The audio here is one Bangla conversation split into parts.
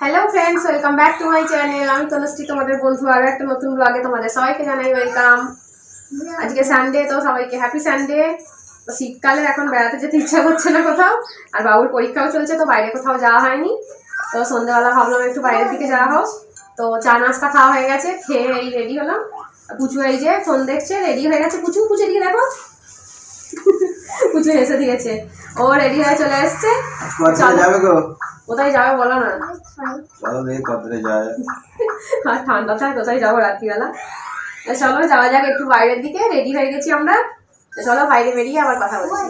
Hello friends welcome back to my channel আমি তনুশ্রী, তোমাদের বন্ধু আরও একটা নতুন ব্লগে তোমাদের সবাইকে জানাই ওয়েলকাম আজকে সানডে তো সবাইকে হ্যাপি সানডে তো শীতকালে এখন বেড়াতে যেতে ইচ্ছা করছে না কোথাও, আর বাবুর পরীক্ষাও চলছে, তো বাইরে কোথাও যাওয়া হয়নি। তো সন্ধ্যেবেলা ভাবলাম একটু বাইরের দিকে যাওয়া হোক। তো চা নাস্তা খাওয়া হয়ে গেছে, খেয়ে এই রেডি হলাম। পুচু এই যে ফোন দেখছে রেডি হয়ে গেছে পুচু পুচু দিকে দেখো। পুচু হেসে দিয়েছে। ও রেডি হয়ে চলে এসছে? কোথায় যাবে গো? কোথায় যাবে বলো না। চলো দেখি কোথায় যায়। আর ঠান্ডা থাকে কোথায় যাব রাত্রিবেলা? চলো যাওয়া যাক একটু বাইরের দিকে। রেডি হয়ে গেছি আমরা। চলো বাইরে বেরিয়ে আবার কথা বলছি।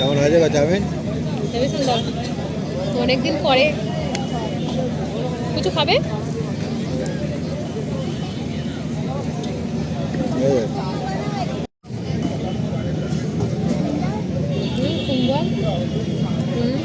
কেমন হয়েছে গো চাউমিন? অনেকদিন পরে। কিছু খাবে এই, হুম সুন্দর হুম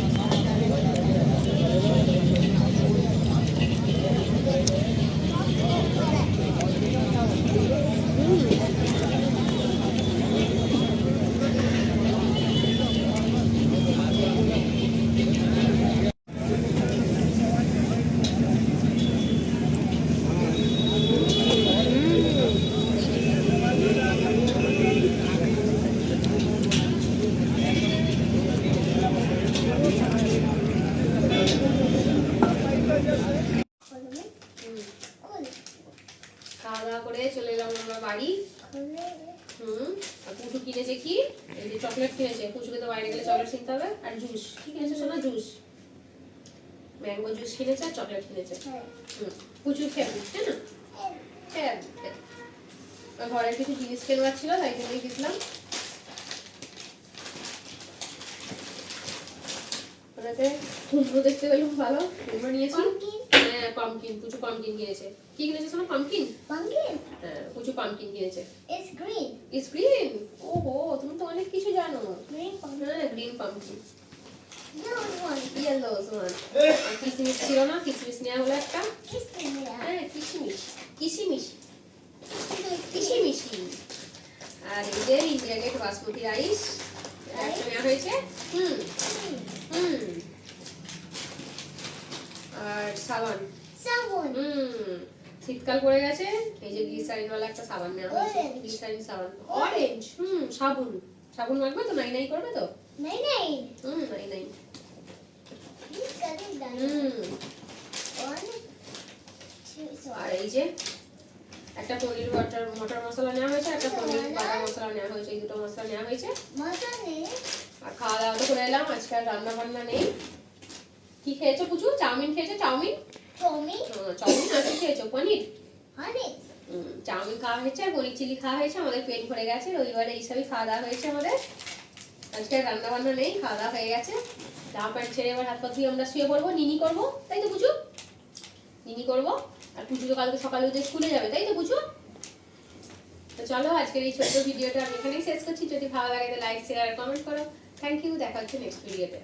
খাওয়া দাওয়া করে চলে এলাম আমরা বাড়ি। হুম পুচু কিনেছে কি? এই যে চকলেট কিনেছে। পুচুকে তো বাইরে গেলে চকলেট কিনতে হবে। আর জুস কি কিনেছে শোনা জুস ম্যাঙ্গো জুস কিনেছে আর চকলেট কিনেছে। হুম পুচু খেয়ে হ্যাঁ না, খেয়ে ঘরের কিছু জিনিস কেনার ছিল, তাই জন্যই গেছিলাম ওটাতে কুমড়ো দেখতে পেলাম ভালো, কুমড়ো নিয়েছি। হ্যাঁ পামকিন পুচু পামকিন কিনেছে কি কিনেছে শোনো পামকিন Pumpkin. হ্যাঁ পুচু পামকিন কিনেছে It's green. ইস গ্রিন ওহো তুমি তো অনেক কিছু জানো। Green pumpkin. হ্যাঁ গ্রিন পামকিন আর ছিল না কিসমিস নেওয়া হলো একটা. হ্যাঁ কিশমিশ। কিশমিশ। কিশমিশি। আর এই যে ইন্ডিয়া গেট বাসমতি রাইস একটা নেওয়া হয়েছে। হুম। হুম। আর সাবান. হুম শীতকাল পড়ে গেছে এই যে গ্লিসারিন ওয়ালা একটা সাবান নেওয়া হয়েছে। গ্লিসারিন সাবান। অরেঞ্জ হুম সাবুন। সাবুন মাখবে তো? নাই নাই করবে তো. হুম নাই নাই. হুম। two, so আর এই যে একটা পনির বাটার মটর মশলা নেওয়া হয়েছে একটা পনির বাটার মশলা নেওয়া হয়েছে এই দুটো মশলা নেওয়া হয়েছে। আর খাওয়া দাওয়া তো করে এলাম আজকে রান্না বান্না নেই। কি খেয়েছো পুচু চাউমিন খেয়েছো? চাউমিন? ও, চাউমিন আর কি খেয়েছো? পনির? চাউমিন খাওয়া হয়েছে আর পনির চিলি খাওয়া হয়েছে আমাদের পেট ভরে গেছে রবিবারে এইসবই খাওয়া দাওয়া হয়েছে আমাদের। আজকে রান্না বান্না নেই খাওয়া দাওয়া হয়ে গেছে। জামা প্যান্ট ছেড়ে এবার হাত পা ধুয়ে আমরা শুয়ে পড়ব নিনি করব তাই তো পুচু নিনি করব আর পুচু তো কালকে সকালে উঠে স্কুলে যাবে তাই তো পুচু তো চলো আজকের এই ছোট্ট ভিডিওটা আমি এখানেই শেষ করছি। যদি ভালো লাগে তো লাইক শেয়ার কমেন্ট করো। থ্যাংক ইউ দেখা হচ্ছে নেক্সট ভিডিওতে